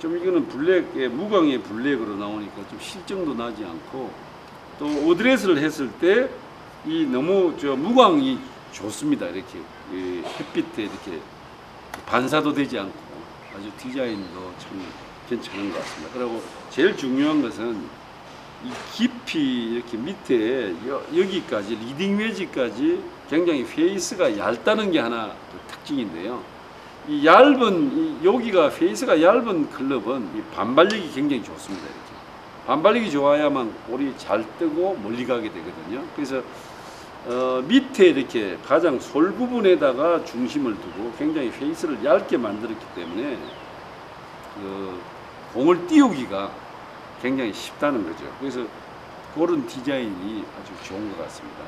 좀 이거는 블랙의 무광의 블랙으로 나오니까 좀 실정도 나지 않고 또 오드레스를 했을 때 이 너무 저 무광이 좋습니다. 이렇게 이 햇빛에 이렇게 반사도 되지 않고 아주 디자인도 참 괜찮은 것 같습니다. 그리고 제일 중요한 것은 이 깊이 이렇게 밑에 여, 여기까지 리딩 웨지까지 굉장히 페이스가 얇다는 게 하나 또 특징인데요. 이 얇은 이 여기가 페이스가 얇은 클럽은 이 반발력이 굉장히 좋습니다. 이렇게 반발력이 좋아야만 볼이 잘 뜨고 멀리 가게 되거든요. 그래서 어, 밑에 이렇게 가장 솔 부분에다가 중심을 두고 굉장히 페이스를 얇게 만들었기 때문에 그 공을 띄우기가 굉장히 쉽다는 거죠. 그래서 그런 디자인이 아주 좋은 것 같습니다.